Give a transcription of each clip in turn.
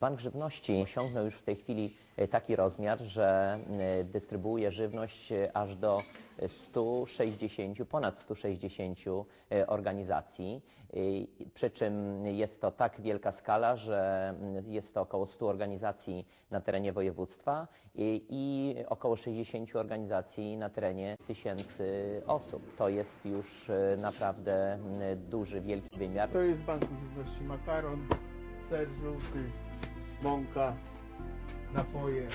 Bank Żywności osiągnął już w tej chwili e, taki rozmiar, że e, dystrybuuje żywność e, aż do 160, ponad 160 e, organizacji. Przy czym jest to tak wielka skala, że mm, jest to około 100 organizacji na terenie województwa i, i około 60 organizacji na terenie tysięcy osób. To jest już naprawdę mm, duży, wielki wymiar. To jest z Banku Żywności makaron, ser żółty, mąka, napoje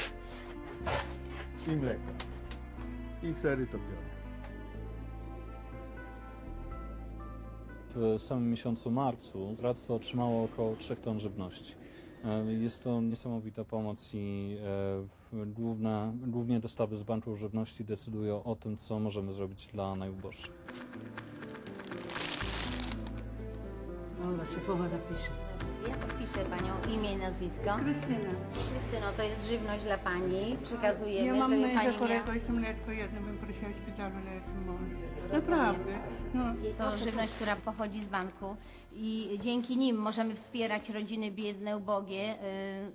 i mleko. I sery topione. W samym miesiącu marcu Zradztwo otrzymało około 3 ton żywności. E, Jest to niesamowita pomoc i e, główne, głównie dostawy z banków żywności decydują o tym, co możemy zrobić dla najuboższych. Dobra, szefowa zapisze. Ja podpiszę Panią imię i nazwisko. Krystyna. Krystyno, to jest żywność dla Pani. Przekazujemy, Ja mam żeby męża Pani miała... chorego i to mleczko jedno bym prosiła w szpitalu mąż. Naprawdę. No. To żywność, która pochodzi z banku i dzięki nim możemy wspierać rodziny biedne, ubogie,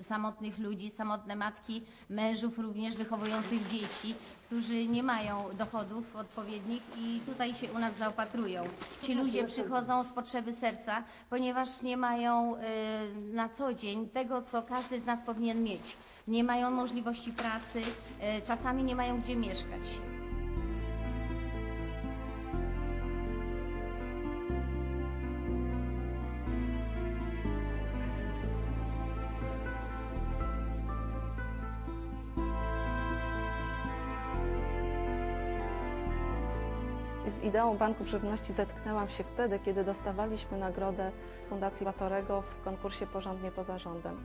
y, samotnych ludzi, samotne matki, mężów również wychowujących dzieci, którzy nie mają dochodów odpowiednich i tutaj się u nas zaopatrują. Ci ludzie przychodzą z potrzeby serca, ponieważ nie mają y, na co dzień tego, co każdy z nas powinien mieć. Nie mają możliwości pracy, y, czasami nie mają gdzie mieszkać. Z ideą banków żywności zetknęłam się wtedy, kiedy dostawaliśmy nagrodę z Fundacji Batorego w konkursie Porządnie poza rządem.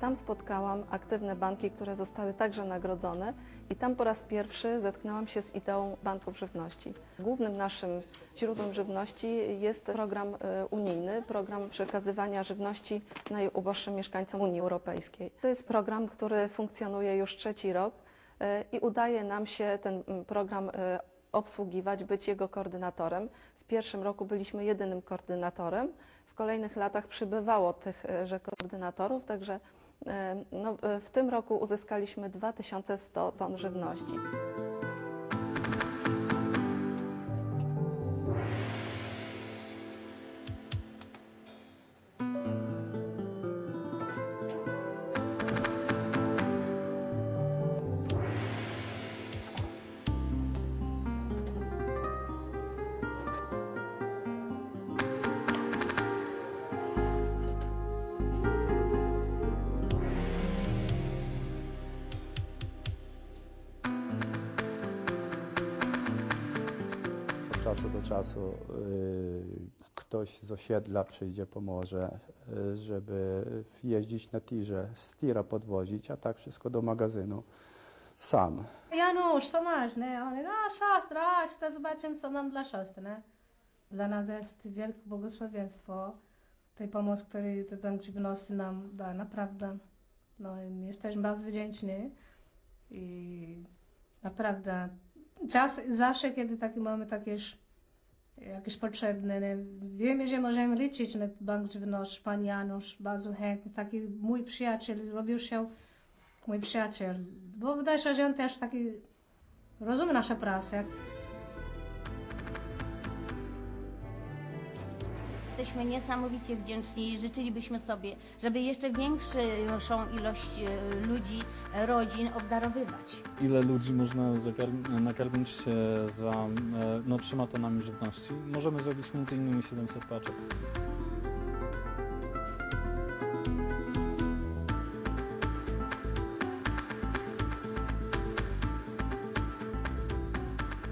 Tam spotkałam aktywne banki, które zostały także nagrodzone i tam po raz pierwszy zetknęłam się z ideą banków żywności. Głównym naszym źródłem żywności jest program e, unijny, program przekazywania żywności najuboższym mieszkańcom Unii Europejskiej. To jest program, który funkcjonuje już trzeci rok e, i udaje nam się ten program e, obsługiwać, być jego koordynatorem. W pierwszym roku byliśmy jedynym koordynatorem, w kolejnych latach przybywało tych e, koordynatorów, także e, no, w tym roku uzyskaliśmy 2100 ton żywności. Czasu do czasu y, ktoś z osiedla przyjdzie, pomoże, y, żeby jeździć na tirze, z tira podwozić, a tak wszystko do magazynu sam. Janusz, co masz, nie? Oni, no siostra, chodź, to zobaczymy, co mam dla siostry, nie? Dla nas jest wielkie błogosławieństwo tej pomocy, którą ten Bank Żywności nam da, naprawdę. No jesteśmy bardzo wdzięczni i naprawdę czas, zawsze, kiedy taki mamy jakieś, jakieś potrzebne, nie? wiemy, że możemy liczyć na Bank Żywności, Pan Janusz, bardzo chętny, taki mój przyjaciel, robił się mój przyjaciel, bo wydaje się, że on też taki rozumie naszą pracę. Jesteśmy niesamowicie wdzięczni i życzylibyśmy sobie, żeby jeszcze większą ilość e, ludzi, e, rodzin obdarowywać. Ile ludzi można nakarmić e, za e, no, trzema tonami żywności? Możemy zrobić m.in. 700 paczek.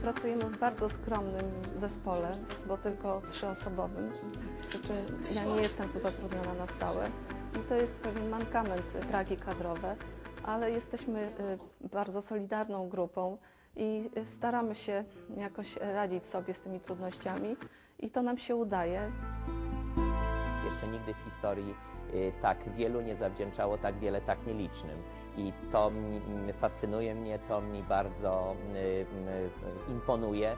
Pracujemy w bardzo skromnym zespole, bo tylko trzyosobowym, przy czym ja nie jestem tu zatrudniona na stałe i to jest pewien mankament braki kadrowe, ale jesteśmy y, bardzo solidarną grupą i staramy się jakoś radzić sobie z tymi trudnościami i to nam się udaje. Jeszcze nigdy w historii y, tak wielu nie zawdzięczało tak wiele tak nielicznym. I to fascynuje mnie, to mi bardzo imponuje.